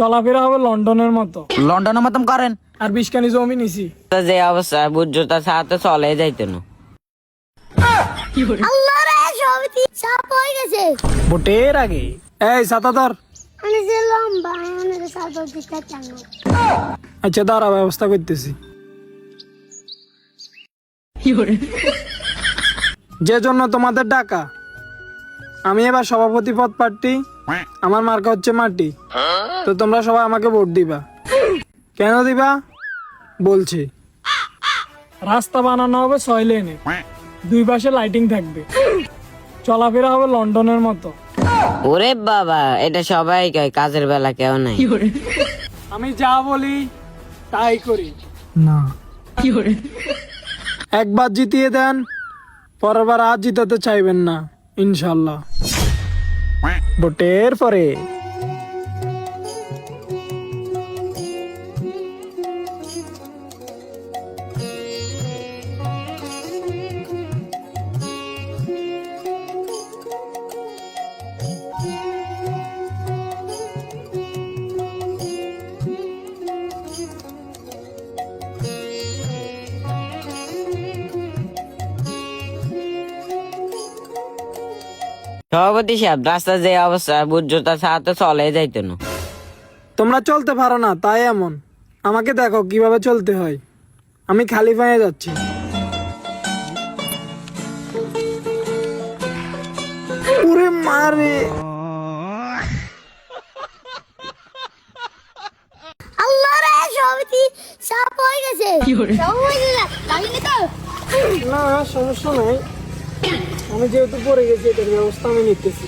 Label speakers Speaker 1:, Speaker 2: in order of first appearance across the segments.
Speaker 1: চলাফেরা হবে লন্ডনের মতো।
Speaker 2: লন্ডনের মতন করেন?
Speaker 1: আর বিশকানি জমি নিছি।
Speaker 2: তো যে অবস্থা বুঝছ তার সাথে চলে যাইতো না।
Speaker 3: আল্লাহ রে সবটি সাপ হয়ে গেছে?
Speaker 1: ভোটের আগে। এই সাতা ধর।
Speaker 3: আমি যে লম্বা আমি সাপ দিতে চান
Speaker 1: আচ্ছা দাঁড়া ব্যবস্থা করতেছি। যে জন্য তোমাদের ডাকা আমি এবার সভাপতি পদ প্রার্থী। আমার মার্কা হচ্ছে মাটি। তো তোমরা সবাই আমাকে ভোট দিবা। কেন দিবা? বলছি। রাস্তা বানানো হবে ছয় লেনে। দুই পাশে লাইটিং থাকবে। চলাফেরা হবে লন্ডনের মতো।
Speaker 2: ওরে বাবা এটা সবাই কয় কাজের বেলা কেউ নাই।
Speaker 1: আমি যা বলি তাই করি। না। কি করে? একবার জিতিয়ে দেন পরের বার আর জিতাতে চাইবেন না ইনশাল্লাহ। ভোটের পরে
Speaker 2: সভাপতি সাহেব রাস্তা যে অবস্থা তার সাথে চলে যাইতো না।
Speaker 1: তোমরা চলতে পারো না তাই এমন। আমাকে দেখো কীভাবে চলতে হয়। আমি খালি পায়ে যাচ্ছি। পুরে মারে
Speaker 3: আল্লাহ রে সবটি সাপ হয়ে গেছে। সব হয়ে গেছে তো।
Speaker 1: না সমস্যা নাই। আমি যেহেতু পড়ে গেছি এটার ব্যবস্থা আমি নিতেছি।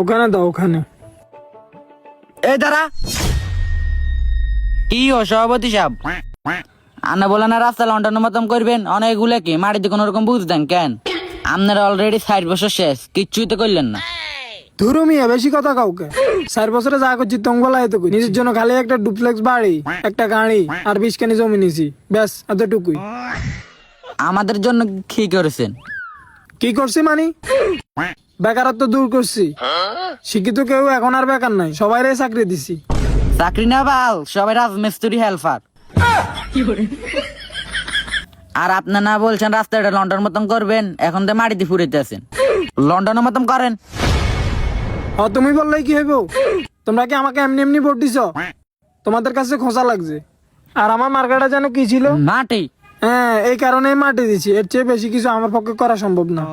Speaker 1: ওখানে দাও ওখানে।
Speaker 2: এই দাঁড়া। কি ও সভাপতি সাহেব? আনা বলে না রাস্তা লন্ডনের মতন করবেন অনেকগুলো কি? মাটিতে কোনো রকম বুঝতেন কেন? আপনার অলরেডি ষাট বছর শেষ কিচ্ছুই তো করলেন না।
Speaker 1: ধরো মিয়া বেশি কথা কাউকে। চার বছরে যা করছি তঙ্গলা এত কই। নিজের জন্য খালি একটা ডুপ্লেক্স বাড়ি একটা গাড়ি আর বিশ কানি জমি নিছি ব্যাস এতটুকুই।
Speaker 2: আমাদের জন্য কি করেছেন?
Speaker 1: কি করছি মানি? বেকারত্ব দূর করছি। শিক্ষিত কেউ এখন আর বেকার নাই সবাই চাকরি দিছি।
Speaker 2: চাকরি না বাল সবাই রাজমিস্ত্রি হেল্পার। আর আপনি না বলছেন রাস্তাটা লন্ডন মতন করবেন এখন তো মাটিতে ফুরাইতে আছেন। লন্ডনের মতন করেন।
Speaker 1: ও তুমি বললেই কি হইব? তোমরা কি আমাকে এমনি এমনি ভোট দিছ? তোমাদের কাছে খোঁচা লাগছে। আর আমার মার্কেটে যেন কি ছিল?
Speaker 2: মাটি।
Speaker 1: হ্যাঁ এই কারণে মাটি দিছি। এর চেয়ে বেশি কিছু আমার পক্ষে করা সম্ভব না।